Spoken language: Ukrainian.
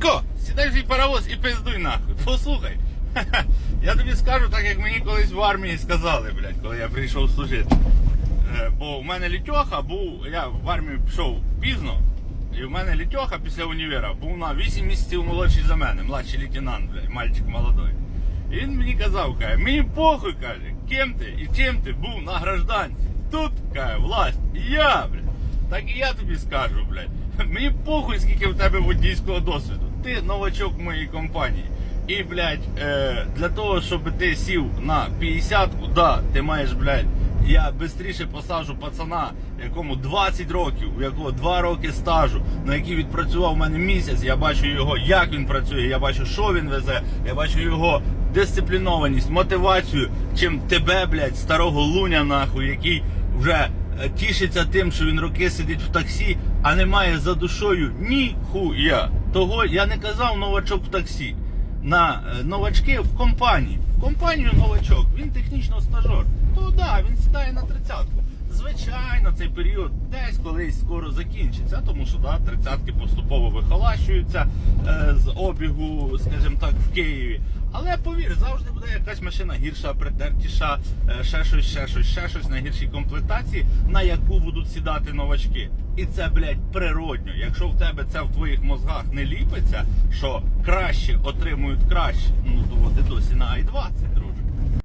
Сашко, сідай в свій паровоз і пиздуй нахуй. Послухай. Я тобі скажу так, як мені колись в армії сказали, блядь, коли я прийшов служити. Е, Бо в мене літьоха був, я в армію пішов пізно, і в мене літьоха після універа був на 8 місяців молодший за мене, младший лейтенант, блядь, мальчик молодой. І він мені казав, каже, мені похуй, каже, ким ти і чим ти був на гражданці. Тут, каже, власть, і я, блядь. Так і я тобі скажу, блядь. Мені похуй, скільки в тебе водійського досвіду. Ти новачок в моїй компанії. І, блядь, е, для того, щоб ти сів на 50-ку, да, ти маєш, блядь, я швидше посаджу пацана, якому 20 років, у якого 2 роки стажу, на який відпрацював в мене місяць, я бачу його, як він працює, я бачу, що він везе, я бачу його дисциплінованість, мотивацію, чим тебе, блядь, старого луня, нахуй, який вже тішиться тим, що він роки сидить в таксі, а не має за душою ніхуя. Того я не казав новачок в таксі. На е, новачки в компанії. В компанію новачок, він технічно стажер. То да, він сідає на тридцятку. Звичайно, цей період десь колись скоро закінчиться, тому що да, тридцятки поступово вихолащуються е, з обігу, скажімо так, в Києві. Але повір, завжди буде якась машина гірша, притертіша, е, ще щось, ще щось, ще щось на гіршій комплектації, на яку будуть сідати новачки. І це, блядь, природньо. Якщо в тебе це в твоїх мозгах не ліпиться, що краще отримують краще, ну то от досі на i20, друже.